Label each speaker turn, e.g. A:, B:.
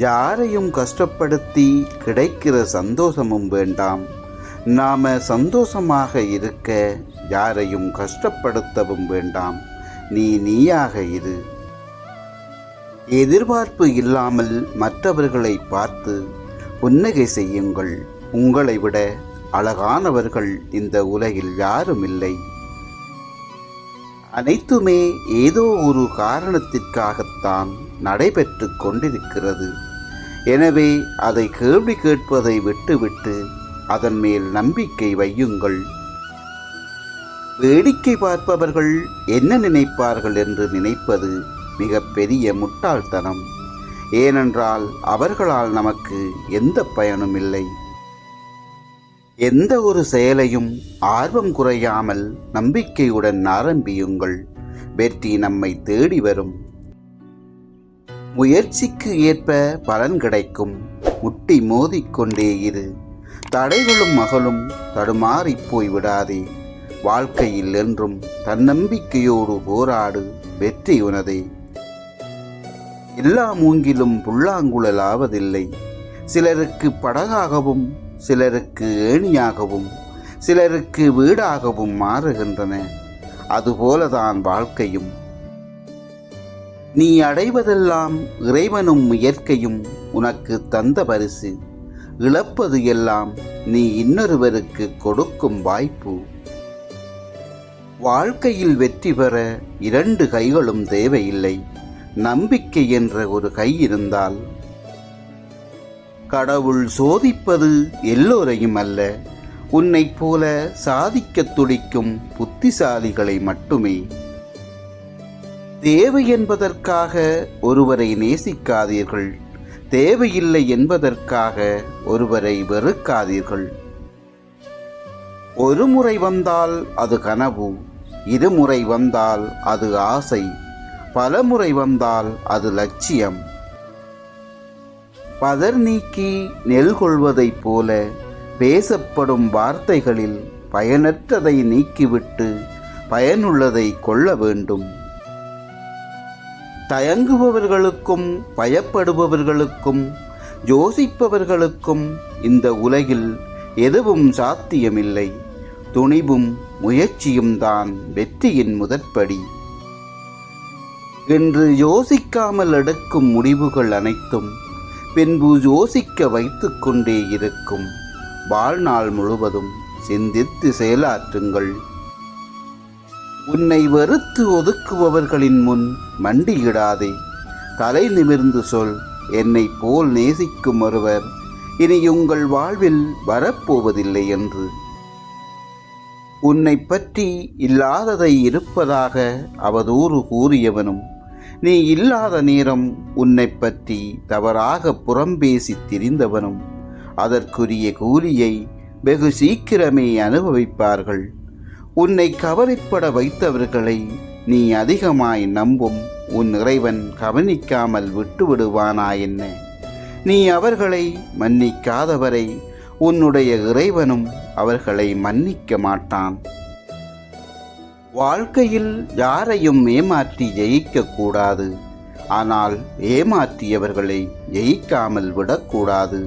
A: யாரையும் கஷ்டப்படுத்தி கிடைக்கிற சந்தோஷமும் வேண்டாம். நாம் சந்தோஷமாக இருக்க யாரையும் கஷ்டப்படுத்தவும் வேண்டாம். நீ நீயாக இரு. எதிர்பார்ப்பு இல்லாமல் மற்றவர்களை பார்த்து புன்னகை செய்யுங்கள். உங்களை விட அழகானவர்கள் இந்த உலகில் யாரும் இல்லை. அனைத்துமே ஏதோ ஒரு காரணத்திற்காகத்தான் நடைபெற்று கொண்டிருக்கிறது. எனவே அதை கேள்வி கேட்பதை விட்டுவிட்டு அதன் மேல் நம்பிக்கை வையுங்கள். வேடிக்கை பார்ப்பவர்கள் என்ன நினைப்பார்கள் என்று நினைப்பது மிகப்பெரிய முட்டாள்தனம். ஏனென்றால் அவர்களால் நமக்கு எந்த பயனும் இல்லை. எந்த ஒரு செயலையும் ஆர்வம் குறையாமல் நம்பிக்கையுடன் ஆரம்பியுங்கள். வெற்றி நம்மை தேடி வரும். முயற்சிக்கு ஏற்ப பலன் கிடைக்கும். முட்டி மோதிக்கொண்டே இரு. தடைகளும் மகளும் தடுமாறிப் போய் விடாதே வாழ்க்கையில் என்றும் தன்னம்பிக்கையோடு போராடு வெற்றி உனதே. எல்லா மூங்கிலும் புல்லாங்குழல் ஆவதில்லை சிலருக்கு படகாகவும் சிலருக்கு ஏணியாகவும் சிலருக்கு வீடாகவும் மாறுகின்றன. அதுபோலதான் வாழ்க்கையும். நீ அடைவதெல்லாம் இறைவனும் இயற்கையும் உனக்கு தந்த பரிசு. இழப்பது எல்லாம் நீ இன்னொருவருக்கு கொடுக்கும் வாய்ப்பு. வாழ்க்கையில் வெற்றி பெற இரண்டு கைகளும் தேவையில்லை. நம்பிக்கை என்ற ஒரு கை இருந்தால். கடவுள் சோதிப்பது எல்லோரையும் அல்ல. உன்னைப் போல சாதிக்கத் துடிக்கும் புத்திசாலிகளை மட்டுமே தேவை என்பதற்காக ஒருவரை நேசிக்காதீர்கள். தேவையில்லை என்பதற்காக ஒருவரை வெறுக்காதீர்கள். ஒரு முறை வந்தால் அது கனவு இருமுறை வந்தால் அது ஆசை பல முறை வந்தால் அது லட்சியம். பதர் நீக்கி நெல் கொள்வதைப் போல பேசப்படும் வார்த்தைகளில் பயனற்றதை நீக்கிவிட்டு பயனுள்ளதை கொள்ள வேண்டும். தயங்குபவர்களுக்கும் பயப்படுபவர்களுக்கும் யோசிப்பவர்களுக்கும் இந்த உலகில் எதுவும் சாத்தியமில்லை. துணிவும் முயற்சியும் தான் வெற்றியின் முதற்படி. என்று யோசிக்காமல் எடுக்கும் முடிவுகள் அனைத்தும் பின்பு யோசிக்க வைத்துக்கொண்டே இருக்கும். வாழ்நாள் முழுவதும் சிந்தித்து செயலாற்றுங்கள். உன்னை வெறுத்து ஒதுக்குபவர்களின் முன் மண்டியிடாதே. தலை நிமிர்ந்து சொல் என்னை போல் நேசிக்கும் ஒருவர் இனி உங்கள் வாழ்வில் வரப்போவதில்லை என்று. உன்னை பற்றி இல்லாததை இருப்பதாக அவதூறு கூறியவனும் நீ இல்லாத நேரம் உன்னை பற்றி தவறாக புறம்பேசி திரிந்தவனும் அதற்குரிய கூலியை வெகு சீக்கிரமே அனுபவிப்பார்கள். உன்னை கவலைப்பட வைத்தவர்களை நீ அதிகமாய் நம்பும் உன் இறைவன் கவனிக்காமல் விட்டுவிடுவானா என்ன? நீ அவர்களை மன்னிக்காதவரை உன்னுடைய இறைவனும் அவர்களை மன்னிக்க மாட்டான். வாழ்க்கையில் யாரையும் ஏமாற்றி ஜெயிக்கக்கூடாது ஆனால் ஏமாற்றியவர்களை ஜெயிக்காமல் விடக்கூடாது.